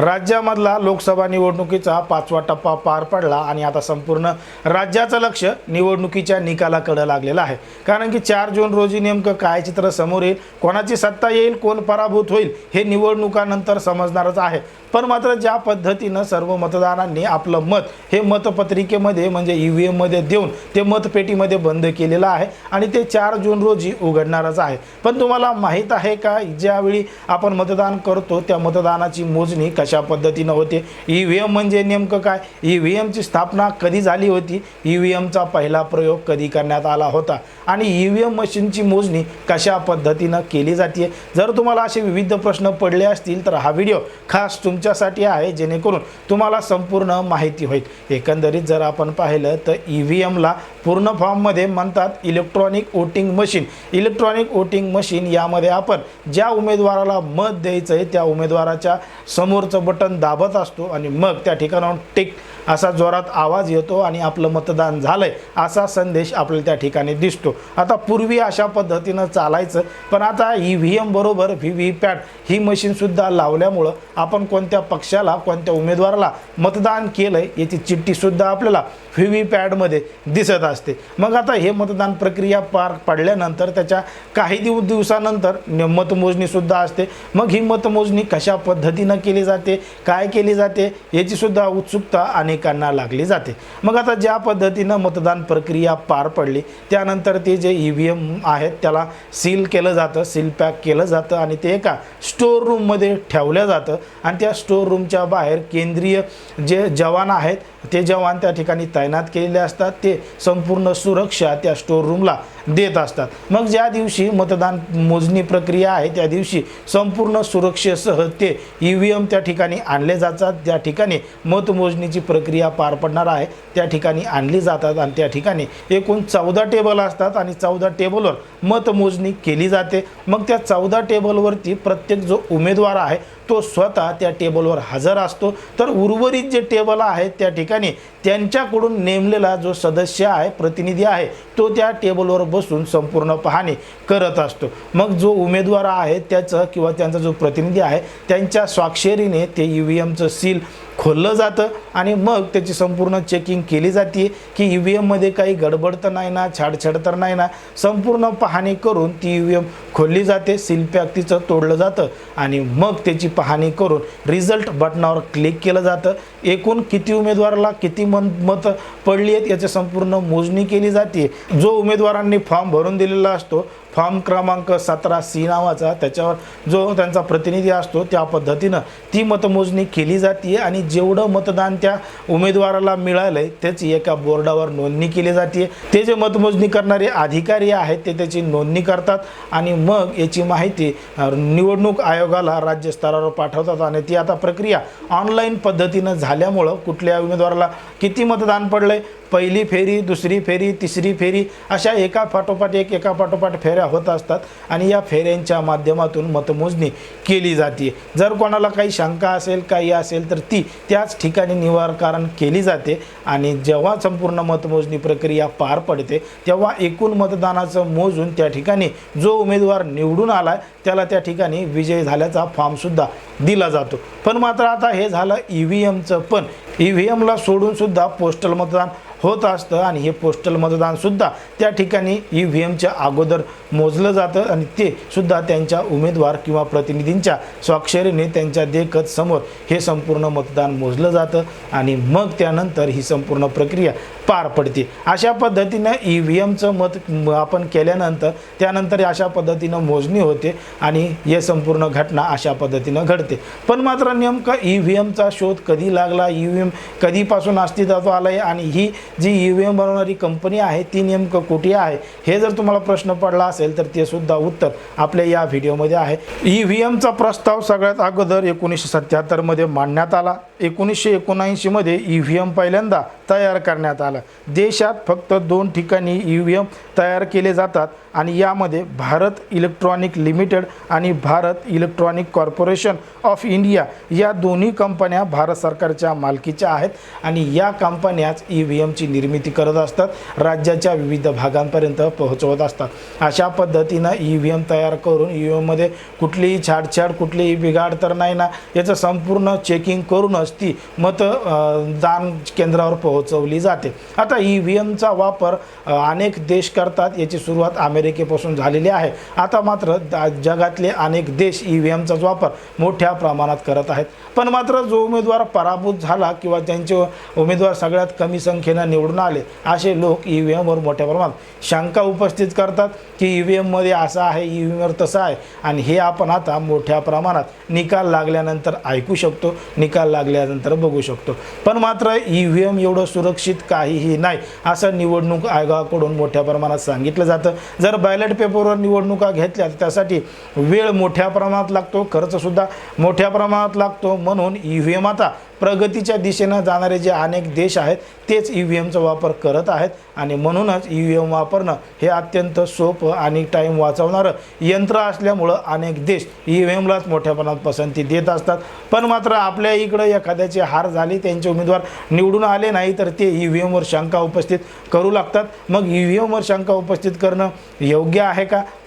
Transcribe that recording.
राज्यामधला लोकसभा निवडणुकीचा पाचवा टप्पा पार पडला आणि आता संपूर्ण राज्याचं लक्ष निवडणुकीच्या निकालाकडे लागलेलं आहे. कारण की चार जून रोजी नेमकं काय चित्र समोर येईल कोणाची सत्ता येईल कोण पराभूत होईल हे निवडणुकानंतर समजणारच आहे. पण मात्र ज्या पद्धतीनं सर्व मतदारांनी आपलं मत हे मतपत्रिकेमध्ये म्हणजे ई व्ही एममध्ये देऊन ते मतपेटीमध्ये बंद केलेलं आहे आणि ते चार जून रोजी उघडणारच आहे. पण तुम्हाला माहीत आहे का ज्यावेळी आपण मतदान करतो त्या मतदानाची मोजणी कशा पद्धतीनं होते. ई व्ही एम म्हणजे नेमकं काय? ई व्ही एमची स्थापना कधी झाली होती? ई व्ही एमचा पहिला प्रयोग कधी करण्यात आला होता? आणि ई व्ही एम मशीनची मोजणी कशा पद्धतीनं केली जाते? जर तुम्हाला असे विविध प्रश्न पडले असतील तर हा व्हिडिओ खास तुमच्यासाठी आहे जेणेकरून तुम्हाला संपूर्ण माहिती होईल. एकंदरीत जर आपण पाहिलं तर ई व्ही एमला पूर्ण फॉर्ममध्ये म्हणतात electronic voting machine. Electronic voting machine यामध्ये आपण ज्या उमेदवाराला मत द्यायचं आहे त्या उमेदवाराच्या समोर समोरचं बटन दाबत असतो आणि मग त्या ठिकाणाहून टिक असा जोरात आवाज येतो आणि आपलं मतदान झालं आहे असा संदेश आपल्याला त्या ठिकाणी दिसतो. आता पूर्वी अशा पद्धतीनं चालायचं पण आता ई व्ही एम बरोबर व्ही व्ही पॅट ही मशीनसुद्धा लावल्यामुळं आपण कोणत्या पक्षाला कोणत्या उमेदवाराला मतदान केलं आहे याची चिठ्ठीसुद्धा आपल्याला व्ही व्ही पॅडमध्ये दिसत असते. मग आता हे मतदान प्रक्रिया पार पडल्यानंतर त्याच्या काही दिव दिवसानंतर मतमोजणीसुद्धा असते. मग ही मतमोजणी कशा पद्धतीनं केली जाते? काय केली जाते याचीसुद्धा उत्सुकता अनेकांना लागली जाते. मग आता ज्या पद्धतीनं मतदान प्रक्रिया पार पडली त्यानंतर ते जे ई व्ही एम आहेत त्याला सील केलं जातं सील पॅक केलं जातं आणि ते एका स्टोर रूममध्ये ठेवलं जातं. आणि त्या स्टोर रूमच्या बाहेर केंद्रीय जे जवान आहेत ते जवान त्या ठिकाणी तैनात केलेले असतात. ते संपूर्ण सुरक्षा त्या स्टोर रूमला देत असतात. मग ज्या दिवशी मतदान मोजणी प्रक्रिया आहे त्या दिवशी संपूर्ण सुरक्षेसह ते ई व्ही एम त्या ठिकाणी आणले जातात. त्या ठिकाणी मतमोजणीची प्रक्रिया पार पडणार आहे. त्या ठिकाणी आणली जातात आणि त्या ठिकाणी एकूण चौदा टेबल असतात आणि चौदा टेबलवर मतमोजणी केली जाते. मग त्या चौदा टेबलवरती प्रत्येक जो उमेदवार आहे तो स्वतः त्या टेबलवर हजर असतो. तर उर्वरित जे टेबल आहेत त्या ठिकाणी त्यांच्याकडून नेमलेला जो सदस्य आहे प्रतिनिधी आहे तो त्या टेबलवर बसून संपूर्ण पाहणी करत असतो. मग जो उमेदवार आहे त्याचं किंवा त्यांचा जो प्रतिनिधी आहे त्यांच्या स्वाक्षरीने ते ई व्ही एमचं सील खोललं जातं आणि मग त्याची संपूर्ण चेकिंग केली जाते की ई व्ही एममध्ये काही गडबड तर नाही ना छाडछाड तर नाही ना. संपूर्ण पाहणी करून ती ई व्ही एम खोलली जाते सील पॅक तिचं तोडलं जातं आणि मग त्याची पाहणी करून रिझल्ट बटनावर क्लिक केलं जातं. एकूण किती उमेदवाराला किती मन मतं पडली आहेत याची संपूर्ण मोजणी केली जाते. जो उमेदवारांनी फॉर्म भरून दिलेला असतो फॉर्म क्रमांक सतरा सी नावाचा त्याच्यावर जो त्यांचा प्रतिनिधी असतो त्या पद्धतीनं ती मतमोजणी केली जाते आणि जेवढं मतदान त्या उमेदवाराला मिळालंय त्याची एका बोर्डावर नोंदणी केली जाते ते जे मतमोजणी करणारे अधिकारी आहेत ते त्याची नोंदणी करतात आणि मग याची माहिती निवडणूक आयोगाला राज्यस्तरावर पाठवतात आणि ती आता प्रक्रिया ऑनलाईन पद्धतीनं झाल्यामुळं कुठल्या उमेदवाराला किती मतदान पडलंय पहिली फेरी दुसरी फेरी तिसरी फेरी अशा एका पाठोपाठ एक एका पाठोपाठ फेऱ्या होत असतात आणि या फेऱ्यांच्या माध्यमातून मतमोजणी केली जाते जर कोणाला काही शंका असेल काही असेल तर ती त्याच ठिकाणी निवारकारण केली जाते आणि जेव्हा संपूर्ण मतमोजणी प्रक्रिया पार पडते तेव्हा एकूण मतदानाचं मोजून त्या ठिकाणी जो उमेदवार निवडून आलाय त्याला त्या ठिकाणी विजय झाल्याचा फॉर्मसुद्धा दिला जातो. पण मात्र आता हे झालं ई व्ही एमचं पण. ई व्ही एमला सोडूनसुद्धा पोस्टल मतदान होत असतं आणि हे पोस्टल मतदानसुद्धा त्या ठिकाणी ई व्ही एमच्या अगोदर मोजलं जातं आणि ते सुद्धा त्यांच्या उमेदवार किंवा प्रतिनिधींच्या स्वाक्षरीने त्यांच्या देखत समोर हे संपूर्ण मतदान मोजलं जातं आणि मग त्यानंतर ही संपूर्ण प्रक्रिया पार पडते. अशा पद्धतीनं ई व्ही एमचं मत आपण केल्यानंतर त्यानंतर अशा पद्धतीनं मोजणी होते आणि हे संपूर्ण घटना अशा पद्धतीनं घडते. पण मात्र नेमकं ई व्ही एमचा शोध कधी लागला? ई व्ही एम कधीपासून अस्तित्वात आलं आहे आणि ही जी ई व्ही एम बनवणारी कंपनी आहे ती नेमकं कुठे आहे? हे जर तुम्हाला प्रश्न पडला असेल तर ते सुद्धा उत्तर आपल्या या व्हिडिओमध्ये आहे. ई व्ही एमचा प्रस्ताव सगळ्यात अगोदर एकोणीसशे सत्याहत्तरमध्ये मांडण्यात आला. एकोणीसशे एकोणऐंशीमध्ये ई व्ही एम पहिल्यांदा तयार करण्यात आलं. देशात फक्त दोन ठिकाणी ई व्ही एम तयार केले जातात आणि यामध्ये भारत इलेक्ट्रॉनिक लिमिटेड आणि Bharat electronic corporation of India या दोन्ही कंपन्या भारत सरकारच्या मालकीच्या आहेत आणि या कंपन्याच ई व्ही एमची निर्मिती करत असतात. राज्याच्या विविध भागांपर्यंत पोहोचवत असतात. अशा पद्धतीनं ई व्ही एम तयार करून ई व्ही एममध्ये कुठलीही छाडछाड कुठलीही बिघाड तर नाही ना. याचं संपूर्ण चेकिंग करूनच ती मतं दान केंद्रावर पोहोचवली जाते. आता ई व्ही एमचा वापर अनेक देश करतात याची सुरुवात अमेरिकेपासून झालेली आहे. आता मात्र दा- जगातले अनेक देश ई व्ही एमचाच वापर मोठ्या प्रमाणात करत आहेत. पण मात्र जो उमेदवार पराभूत झाला किंवा त्यांचे उमेदवार सगळ्यात कमी संख्येनं निवडून आले असे लोक ई व्ही एमवर मोठ्या प्रमाणात शंका उपस्थित करतात की ई व्ही एममध्ये असं आहे ई व्ही एमवर तसं आहे. आणि हे आपण आता मोठ्या प्रमाणात निकाल लागल्यानंतर ऐकू शकतो निकाल लागल्यानंतर बघू शकतो. पण मात्र ई व्ही एम एवढं सुरक्षित काहीही नाही असं निवडणूक आयोगाकडून मोठ्या प्रमाणात सांगितलं जातं. जर बॅलेट पेपरवर निवडणुका घेतल्या तर त्यासाठी वेळ मोठ्या प्रमाणात लागतो खर्चसुद्धा मोठ्या प्रमाणात लागतो म्हणून ई व्ही एम आता प्रगतीच्या दिशेनं जाणारे जे अनेक देश आहेत तेच ई व्ही एमचा वापर करत आहेत. आणि म्हणूनच ई व्ही एम वापरणं हे अत्यंत सोपं आणि टाईम वाचवणारं यंत्र असल्यामुळं अनेक देश ई व्ही एमलाच मोठ्या प्रमाणात पसंती देत असतात. पण मात्र आपल्या इकडं एखाद्याची हार झाली त्यांचे उमेदवार निवडून आले नाही तर ते ई व्ही एमवर शंका उपस्थित करू लागतात. मग ई व्ही एमवर शंका उपस्थित करणं योग्य आहे का?